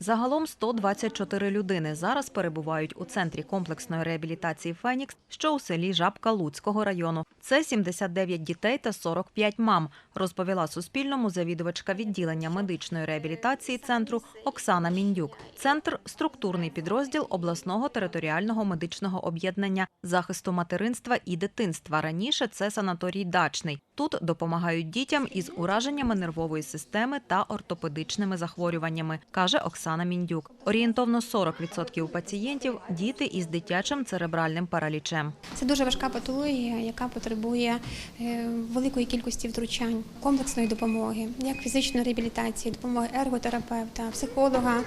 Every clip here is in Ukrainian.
Загалом 124 людини зараз перебувають у центрі комплексної реабілітації Фенікс, що у селі Жабка Луцького району. Це 79 дітей та 45 мам, розповіла Суспільному завідувачка відділення медичної реабілітації центру Оксана Міндюк. Центр структурний підрозділ обласного територіального медичного об'єднання захисту материнства і дитинства. Раніше це санаторій дачний. Тут допомагають дітям із ураженнями нервової системи та ортопедичними захворюваннями, каже Оксана Міндюк. Орієнтовно 40% пацієнтів діти із дитячим церебральним паралічем. Це дуже важка патологія, яка потребує е, великої кількості втручань, комплексної допомоги, як фізичної реабілітації, допомоги ерготерапевта, психолога,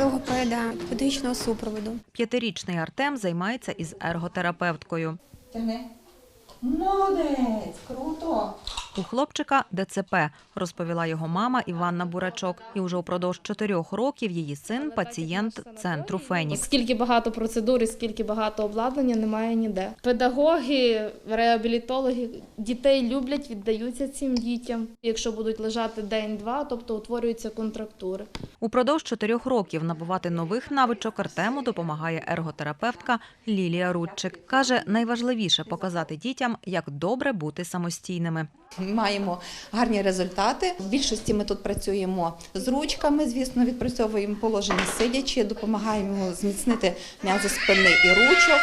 логопеда, педагогічного супроводу. П'ятирічний Артем займається із ерготерапевткою. Тягни. Молодець, круто. У хлопчика ДЦП, розповіла його мама Іванна Бурачок. І вже упродовж чотирьох років її син пацієнт центру Фенікс. Скільки багато процедур і скільки багато обладнання немає ніде. Педагоги, реабілітологи дітей люблять, віддаються цим дітям. Якщо будуть лежати день-два, тобто утворюються контрактури. Упродовж чотирьох років набувати нових навичок Артему допомагає ерготерапевтка Лілія Рудчик. Каже, найважливіше показати дітям, як добре бути самостійними. Маємо гарні результати. В більшості ми тут працюємо з ручками, звісно, відпрацьовуємо положення сидячи, допомагаємо зміцнити м'язи спини і ручок.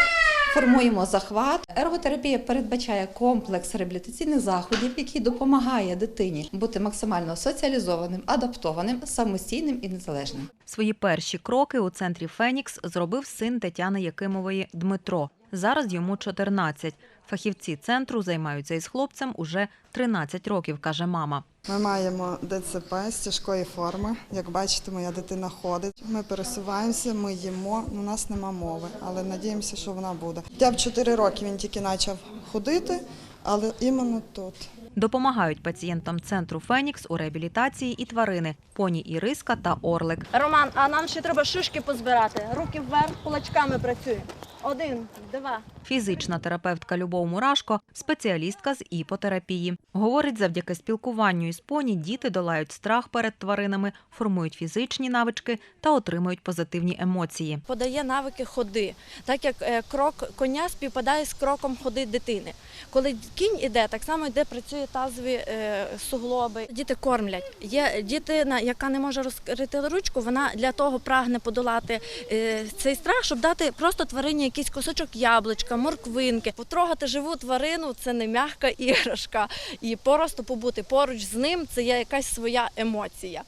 Формуємо захват. Ерготерапія передбачає комплекс реабілітаційних заходів, який допомагає дитині бути максимально соціалізованим, адаптованим, самостійним і незалежним. Свої перші кроки у центрі Фенікс зробив син Тетяни Якимової Дмитро. Зараз йому 14. Фахівці центру займаються із хлопцем уже 13 років, каже мама. Ми маємо ДЦП з тяжкої форми. Як бачите, моя дитина ходить. Ми пересуваємося, ми їмо. У нас нема мови, але надіємося, що вона буде. Я в 4 роки він тільки почав ходити, але іменно тут. Допомагають пацієнтам центру Фенікс у реабілітації і тварини поні Іриска та Орлик. Роман, а нам ще треба шишки позбирати. Руки вверх, кулачками працюємо. Один, два. Фізична терапевтка Любов Мурашко, спеціалістка з іпотерапії. Говорить, завдяки спілкуванню із поні діти долають страх перед тваринами, формують фізичні навички та отримують позитивні емоції. Подає навики ходи, так як е, крок коня співпадає з кроком ходи дитини. Коли кінь іде, так само йде, працює тазові е, суглоби. Діти кормлять. Є дитина, яка не може розкрити ручку, вона для того прагне подолати е, цей страх, щоб дати просто тварині якийсь кусочок яблучка, морквинки. Потрогати живу тварину це не м'яка іграшка. І просто побути поруч з ним це є якась своя емоція.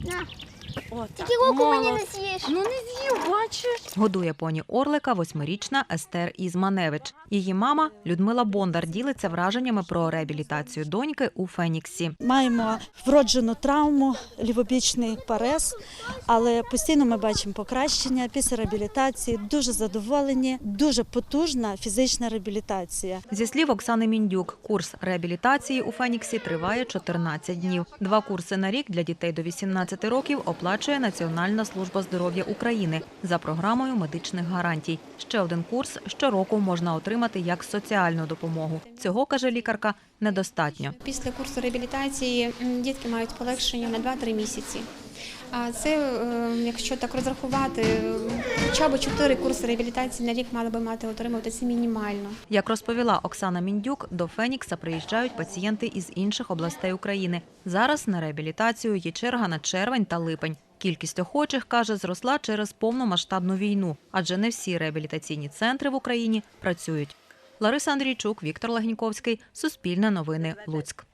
От, Тільки око мені не з'їш. Ну не з'їв, бачиш. Годує поні Орлика восьмирічна Естер Ізманевич. Її мама Людмила Бондар ділиться враженнями про реабілітацію доньки у Феніксі. Маємо вроджену травму, лівобічний парез, але постійно ми бачимо покращення після реабілітації. Дуже задоволені, дуже потужна фізична реабілітація. Зі слів Оксани Міндюк, курс реабілітації у Феніксі триває 14 днів. Два курси на рік для дітей до 18 років оплачує Національна служба здоров'я України за програмою медичних гарантій. Ще один курс щороку можна отримати як соціальну допомогу. Цього каже лікарка недостатньо. Після курсу реабілітації дітки мають полегшення на 2-3 місяці. А це, е, якщо так розрахувати, хоча б 4 курси реабілітації на рік мали би мати отримувати це мінімально. Як розповіла Оксана Міндюк, до Фенікса приїжджають пацієнти із інших областей України. Зараз на реабілітацію є черга на червень та липень. Кількість охочих, каже, зросла через повномасштабну війну, адже не всі реабілітаційні центри в Україні працюють. Лариса Андрійчук, Віктор Лагіньковський, Суспільне новини, Луцьк.